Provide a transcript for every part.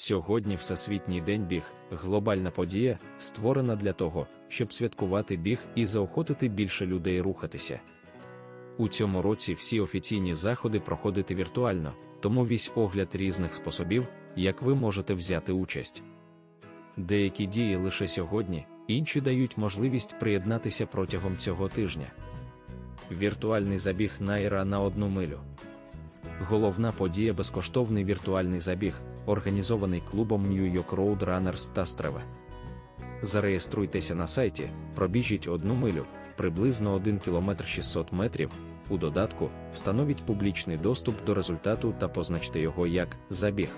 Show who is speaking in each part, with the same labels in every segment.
Speaker 1: Сьогодні Всесвітній день біг, глобальна подія, створена для того, щоб святкувати біг і заохотити більше людей рухатися. У цьому році всі офіційні заходи проходити віртуально, тому весь огляд різних способів, як ви можете взяти участь. Деякі дії лише сьогодні, інші дають можливість приєднатися протягом цього тижня. Віртуальний забіг Найра на одну милю. Головна подія безкоштовний віртуальний забіг, організований клубом New York Road Runners та Стрева. Зареєструйтеся на сайті, пробіжіть одну милю, приблизно 1 км 600 метрів. У додатку встановіть публічний доступ до результату та позначте його як забіг.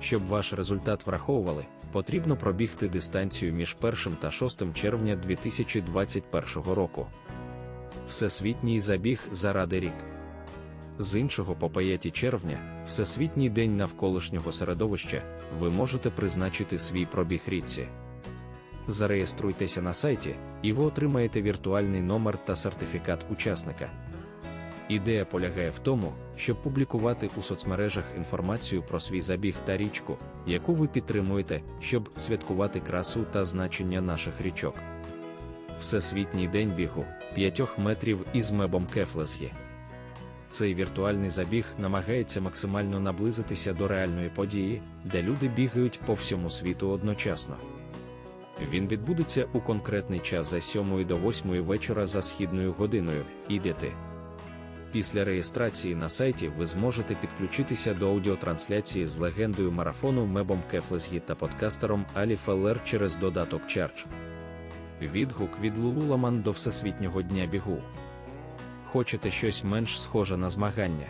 Speaker 1: Щоб ваш результат враховували, потрібно пробігти дистанцію між 1 та 6 червня 2021 року. Всесвітній забіг заради рік. З іншого по 5 червня, Всесвітній день навколишнього середовища, ви можете призначити свій пробіг річці. Зареєструйтеся на сайті, і ви отримаєте віртуальний номер та сертифікат учасника. Ідея полягає в тому, щоб публікувати у соцмережах інформацію про свій забіг та річку, яку ви підтримуєте, щоб святкувати красу та значення наших річок. Всесвітній день бігу 5 метрів із мебом Кефлесгі. Цей віртуальний забіг намагається максимально наблизитися до реальної події, де люди бігають по всьому світу одночасно. Він відбудеться у конкретний час за 7 до 8 вечора за східною годиною. Ідете. Після реєстрації на сайті ви зможете підключитися до аудіотрансляції з легендою марафону Мебом Кефлесгі та подкастером Алі Феллер через додаток Charge. Відгук від Лулуламан до Всесвітнього дня бігу. Хочете щось менш схоже на змагання?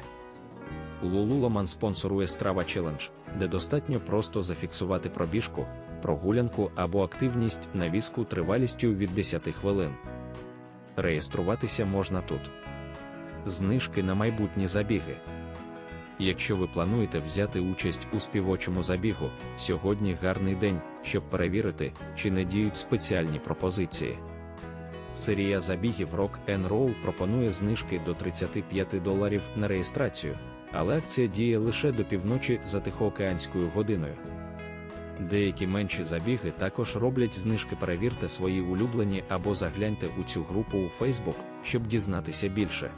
Speaker 1: Lululemon спонсорує Strava Challenge, де достатньо просто зафіксувати пробіжку, прогулянку або активність на візку тривалістю від 10 хвилин. Реєструватися можна тут. Знижки на майбутні забіги. Якщо ви плануєте взяти участь у співочому забігу, сьогодні гарний день, щоб перевірити, чи не діють спеціальні пропозиції. Серія забігів Rock N Roll пропонує знижки до 35 доларів на реєстрацію, але акція діє лише до півночі за тихоокеанською годиною. Деякі менші забіги також роблять знижки. Перевірте свої улюблені або загляньте у цю групу у Facebook, щоб дізнатися більше.